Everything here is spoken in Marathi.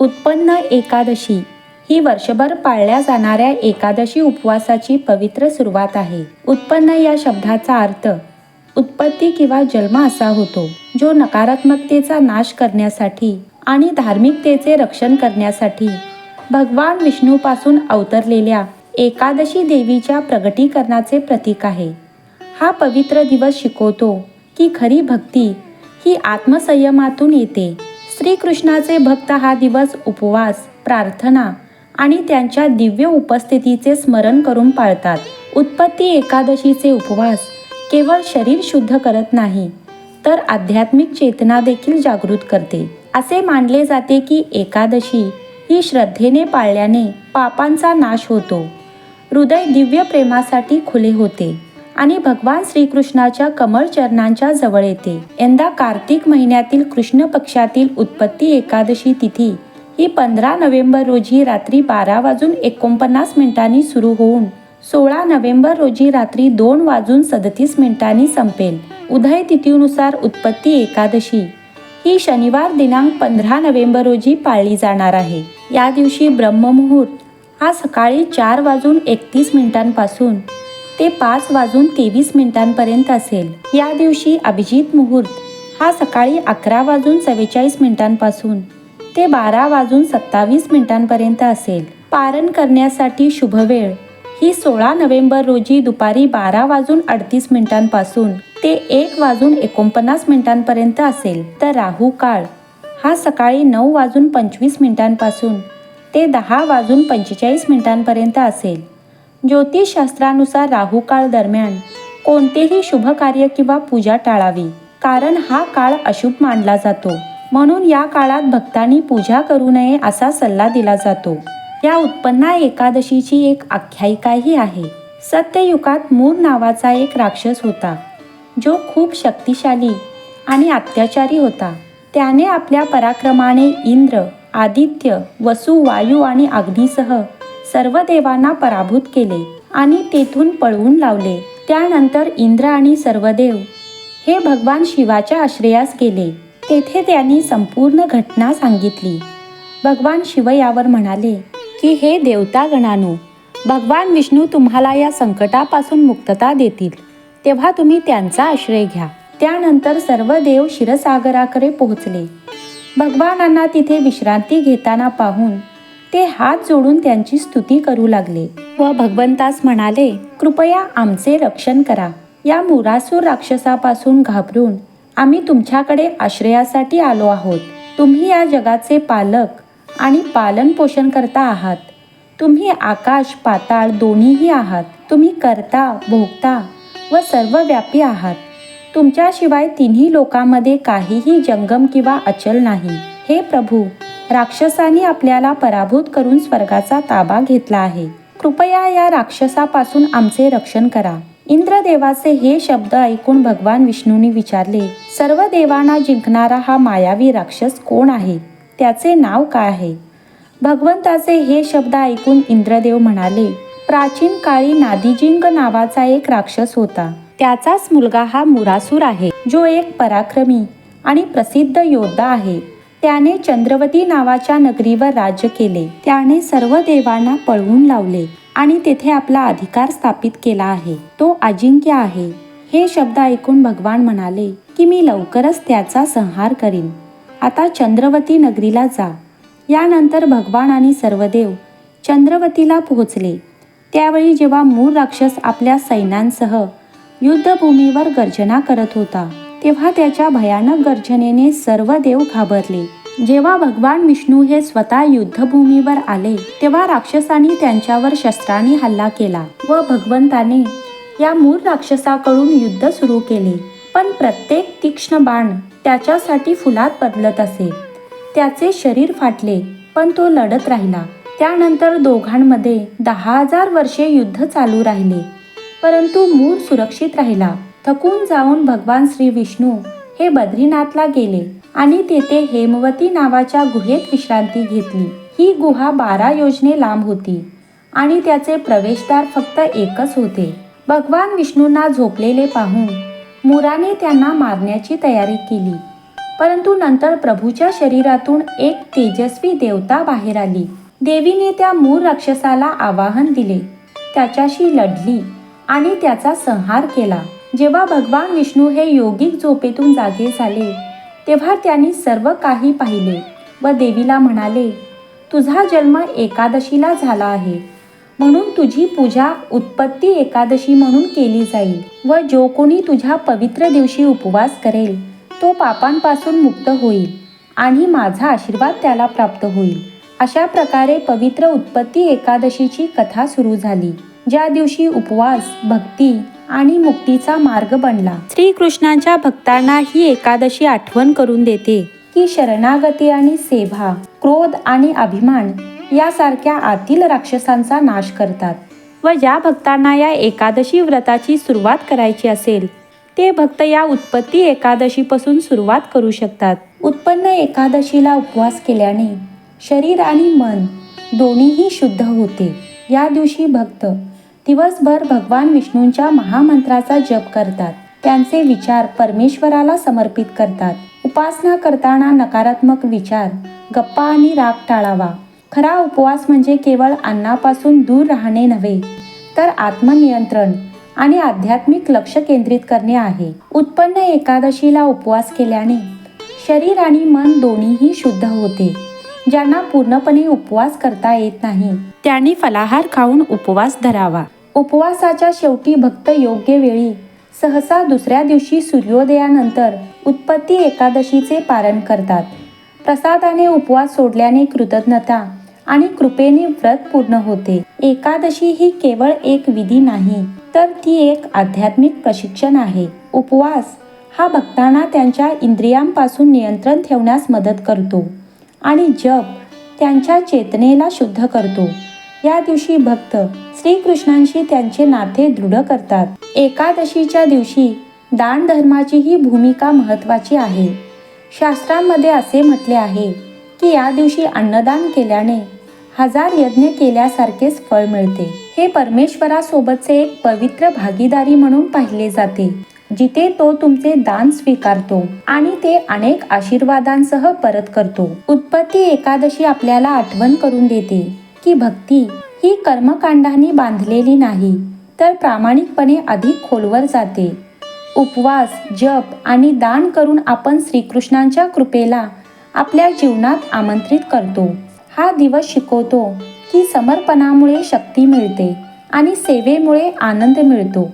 उत्पन्न एकादशी ही वर्षभर पाळल्या जाणाऱ्या एकादशी उपवासाची पवित्र सुरुवात आहे. उत्पन्न या शब्दाचा अर्थ उत्पत्ती किंवा जन्म असा होतो जो नकारात्मकतेचा नाश करण्यासाठी आणि धार्मिकतेचे रक्षण करण्यासाठी भगवान विष्णूपासून अवतरलेल्या एकादशी देवीच्या प्रगटीकरणाचे प्रतीक आहे. हा पवित्र दिवस शिकवतो की खरी भक्ती ही आत्मसंयमातून येते. श्रीकृष्णाचे भक्त हा दिवस उपवास प्रार्थना आणि त्यांच्या दिव्य उपस्थितीचे स्मरण करून पाळतात. उत्पत्ती एकादशीचे उपवास केवळ शरीर शुद्ध करत नाही तर आध्यात्मिक चेतना देखील जागृत करते. असे मानले जाते की एकादशी ही श्रद्धेने पाळल्याने पापांचा नाश होतो. हृदय दिव्य प्रेमासाठी खुले होते. आणि भगवान श्रीकृष्णाच्या कमळ चरणांच्या जवळ येते. यंदा कार्तिक महिन्यातील कृष्ण पक्षातील उत्पत्ती एकादशी तिथी ही पंधरा नोव्हेंबर रोजी रात्री बारा वाजून एकोणपन्नास मिनिटांनी सुरू होऊन सोळा नोव्हेंबर रोजी रात्री दोन वाजून सदतीस मिनिटांनी संपेल. उदय तिथीनुसार उत्पत्ती एकादशी. ही शनिवार दिनांक पंधरा नोव्हेंबर रोजी पाळली जाणार आहे. या दिवशी ब्रह्ममुहूर्त हा सकाळी चार वाजून एकतीस मिनिटांपासून ते पाच वाजून तेवीस मिनिटांपर्यंत असेल. या दिवशी अभिजित मुहूर्त. हा सकाळी अकरा वाजून चव्वेचाळीस मिनिटांपासून. ते बारा वाजून सत्तावीस मिनिटांपर्यंत असेल. पारण करण्यासाठी शुभवेळ ही सोळा नोव्हेंबर रोजी दुपारी बारा वाजून अडतीस मिनिटांपासून ते एक वाजून एकोणपन्नास मिनिटांपर्यंत असेल. तर राहू काळ. हा सकाळी नऊ वाजून पंचवीस मिनिटांपासून ते दहा वाजून पंचेचाळीस मिनिटांपर्यंत असेल. ज्योतिषशास्त्रानुसार राहू काळ दरम्यान कोणतेही शुभ कार्य किंवा पूजा टाळावी कारण हा काळ अशुभ मानला जातो. म्हणून या काळात भक्तांनी पूजा करू नये असा सल्ला दिला जातो. या उत्पन्ना एकादशीची एक आख्यायिकाही आहे. सत्ययुगात मूर नावाचा एक राक्षस होता जो खूप शक्तिशाली आणि अत्याचारी होता. त्याने आपल्या पराक्रमाने इंद्र आदित्य वसु वायू आणि अग्नीसह सर्व देवांना पराभूत केले आणि तेथून पळवून लावले. त्यानंतर इंद्र आणि सर्व देव हे भगवान शिवाच्या आश्रयास गेले. तेथे त्यांनी संपूर्ण घटना सांगितली. भगवान शिव यावर म्हणाले की हे देवतागणानो भगवान विष्णू तुम्हाला या संकटापासून मुक्तता देतील. तेव्हा तुम्ही त्यांचा आश्रय घ्या. त्यानंतर सर्व देव क्षीरसागराकडे पोहोचले. भगवानांना तिथे विश्रांती घेताना पाहून ते हात जोडून त्यांची स्तुती करू लागले व भगवंतास म्हणाले कृपया आमचे रक्षण करा. या मुरासूर राक्षसापासून घाबरून आम्ही तुमच्याकडे आश्रयासाठी आलो आहोत. तुम्ही या जगाचे पालक आणि पालन पोषण करता आहात. तुम्ही आकाश पाताळ दोन्हीही आहात. तुम्ही करता भोगता व सर्वव्यापी आहात. तुमच्याशिवाय तिन्ही लोकांमध्ये काहीही जंगम किंवा अचल नाही. हे प्रभू राक्षसांनी आपल्याला पराभूत करून स्वर्गाचा ताबा घेतला आहे. कृपया या राक्षसापासून आमचे रक्षण करा. इंद्रदेवाचे हे शब्द ऐकून भगवान विष्णूंनी विचारले सर्व देवांना जिंकणारा हा मायावी राक्षस कोण आहे? त्याचे नाव काय आहे? भगवंताचे हे शब्द ऐकून इंद्रदेव म्हणाले प्राचीन काळी नादिजिंग नावाचा एक राक्षस होता. त्याचाच मुलगा हा मुरासूर आहे जो एक पराक्रमी आणि प्रसिद्ध योद्धा आहे. त्याने चंद्रवती नावाच्या नगरीवर राज्य केले. त्याने सर्व देवांना पळवून लावले आणि तेथे आपला अधिकार स्थापित केला आहे. तो अजिंक्य आहे. हे शब्द ऐकून भगवान म्हणाले की मी लवकरच त्याचा संहार करीन. आता चंद्रवती नगरीला जा. यानंतर भगवान आणि सर्व देव चंद्रवतीला पोहोचले. त्यावेळी जेव्हा मूळ राक्षस आपल्या सैन्यांसह युद्धभूमीवर गर्जना करत होता तेव्हा त्याच्या भयानक गर्जनेने सर्व देव घाबरले. जेव्हा भगवान विष्णू हे स्वतः युद्धभूमीवर आले तेव्हा राक्षसांनी त्यांच्यावर शस्त्रांनी हल्ला केला व भगवंताने या मूळ राक्षसाकडून युद्ध सुरू केले. पण प्रत्येक तीक्ष्ण बाण त्याच्यासाठी फुलात बदलत असे. त्याचे शरीर फाटले पण तो लढत राहिला. त्यानंतर दोघांमध्ये दहा हजार वर्षे युद्ध चालू राहिले. परंतु मूळ सुरक्षित राहिला. थकून जाऊन भगवान श्री विष्णू हे बद्रीनाथला गेले आणि तेथे हेमवती नावाच्या गुहेत विश्रांती घेतली. ही गुहा बारा योजने लांब होती आणि त्याचे प्रवेशद्वार फक्त एकच होते. भगवान विष्णूंना झोपलेले पाहून मुराने त्यांना मारण्याची तयारी केली. परंतु नंतर प्रभूच्या शरीरातून एक तेजस्वी देवता बाहेर आली. देवीने त्या मूर राक्षसाला आवाहन दिले. त्याच्याशी लढली आणि त्याचा संहार केला. जेव्हा भगवान विष्णू हे योगिक झोपेतून जागे झाले तेव्हा त्यांनी सर्व काही पाहिले व देवीला म्हणाले तुझा जन्म एकादशीला झाला आहे. म्हणून तुझी पूजा उत्पत्ती एकादशी म्हणून केली जाईल व जो कोणी तुझ्या पवित्र दिवशी उपवास करेल तो पापांपासून मुक्त होईल आणि माझा आशीर्वाद त्याला प्राप्त होईल. अशा प्रकारे पवित्र उत्पत्ती एकादशीची कथा सुरू झाली. ज्या दिवशी उपवास भक्ती आणि मुक्तीचा मार्ग बनला. श्रीकृष्णांच्या भक्तांना ही एकादशी आठवण करून देते. की शरणागती आणि सेवा क्रोध आणि अभिमान यासारख्या आतील राक्षसांचा नाश करतात. व ज्या भक्तांना या एकादशी व्रताची सुरुवात करायची असेल ते भक्त या उत्पत्ती एकादशीपासून सुरुवात करू शकतात. उत्पन्न एकादशीला उपवास केल्याने शरीर आणि मन दोन्हीही शुद्ध होते. या दिवशी भक्त दिवसभर भगवान विष्णूंच्या महामंत्राचा जप करतात. त्यांचे विचार परमेश्वराला समर्पित करतात. उपासना करताना नकारात्मक विचार गप्पा आणि राग टाळावा. खरा उपवास म्हणजे केवळ अन्नापासून दूर राहणे नव्हे तर आत्मनियंत्रण आणि आध्यात्मिक लक्ष केंद्रित करणे आहे. उत्पन्न एकादशीला उपवास केल्याने शरीर आणि मन दोन्हीही शुद्ध होते. ज्यांना पूर्णपणे उपवास करता येत नाही त्यांनी फलाहार खाऊन उपवास धरावा. उपवासाच्या शेवटी भक्त योग्य वेळी सहसा दुसऱ्या दिवशी सूर्योदयानंतर उत्पत्ती एकादशीचे पारण करतात. प्रसादाने उपवास सोडल्याने कृतज्ञता आणि कृपेने व्रत पूर्ण होते. एकादशी ही केवळ एक विधी नाही तर ती एक आध्यात्मिक प्रशिक्षण आहे. उपवास हा भक्तांना त्यांच्या इंद्रियांपासून नियंत्रण ठेवण्यास मदत करतो आणि जप त्यांच्या चेतनेला शुद्ध करतो. या दिवशी भक्त श्रीकृष्णांशी त्यांचे नाते दृढ करतात. एकादशीच्या दिवशी दान धर्माची ही भूमिका महत्वाची आहे. शास्त्रांमध्ये असे म्हटले आहे की या दिवशी अन्नदान केल्याने हजार यज्ञ केल्यासारखेच फळ मिळते. हे परमेश्वरासोबतचे एक पवित्र भागीदारी म्हणून पाहिले जाते जिथे तो तुमचे दान स्वीकारतो आणि ते अनेक आशीर्वादांसह परत करतो. उत्पत्ती एकादशी आपल्याला आठवण करून देते. की भक्ती ही कर्मकांडांनी बांधलेली नाही तर प्रामाणिकपणे अधिक खोलवर जाते. उपवास जप आणि दान करून आपण श्रीकृष्णांच्या कृपेला आपल्या जीवनात आमंत्रित करतो. हा दिवस शिकवतो की समर्पणामुळे शक्ती मिळते आणि सेवेमुळे आनंद मिळतो.